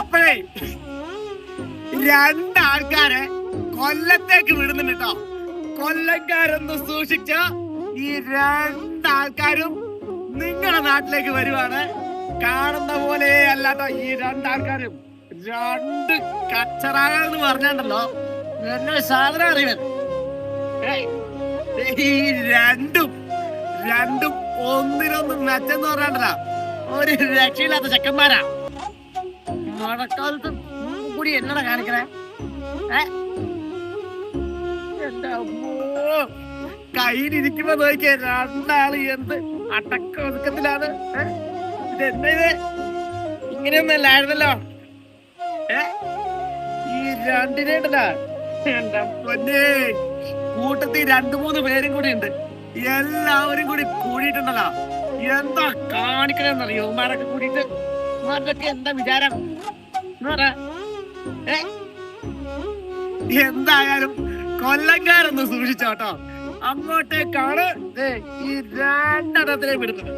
അപ്പോഴേ രണ്ടാൾക്കാരെ കൊല്ലത്തേക്ക് വിടുന്നുണ്ട് കേട്ടോ കൊല്ലക്കാരൊന്ന് സൂക്ഷിച്ച ഈ രണ്ടാൾക്കാരും നിങ്ങളുടെ നാട്ടിലേക്ക് വരുവാണ്. കാണുന്ന പോലെ അല്ലാട്ടോ ഈ രണ്ടാൾക്കാരും. രണ്ട് കച്ചറാകളെന്ന് പറഞ്ഞോ എന്നെ സാധനം അറിയാൻ ഈ രണ്ടും രണ്ടും ഒന്നിനൊന്നും മെച്ചെന്ന് പറഞ്ഞാണ്ടല്ലോ. ഒരു രക്ഷയില്ലാത്ത ചെക്കന്മാരാ. മഴക്കാലത്ത് കൂടി എന്നടാ കാണിക്കണേ? എന്റെ അമ്മോ കയ്യിലിരിക്കുമ്പോ നോക്കിയ രണ്ടാൾ എന്ത് അടക്ക ഒതുക്കത്തിലാണ്? ഇതെന്നാ ഇത്? ഇങ്ങനെയൊന്നും അല്ലായിരുന്നല്ലോ ഏ? ഈ രണ്ടിനേണ്ടല്ലോ എന്റെ പൊന്നേ കൂട്ടത്തിൽ രണ്ടു മൂന്ന് പേരും കൂടി ഉണ്ട്. എല്ലാവരും കൂടി കൂടിയിട്ടുണ്ടല്ലോ. എന്താ കാണിക്കണെന്നറിയോ? ഉമ്മാരൊക്കെ കൂടിയിട്ട്. എന്തായാലും കൊല്ലക്കാരൊന്ന് സൂക്ഷിച്ചോട്ടോ. അങ്ങോട്ടേക്കാണ് ഈ രണ്ടെണ്ണത്തിലേക്ക് വിടുന്നത്.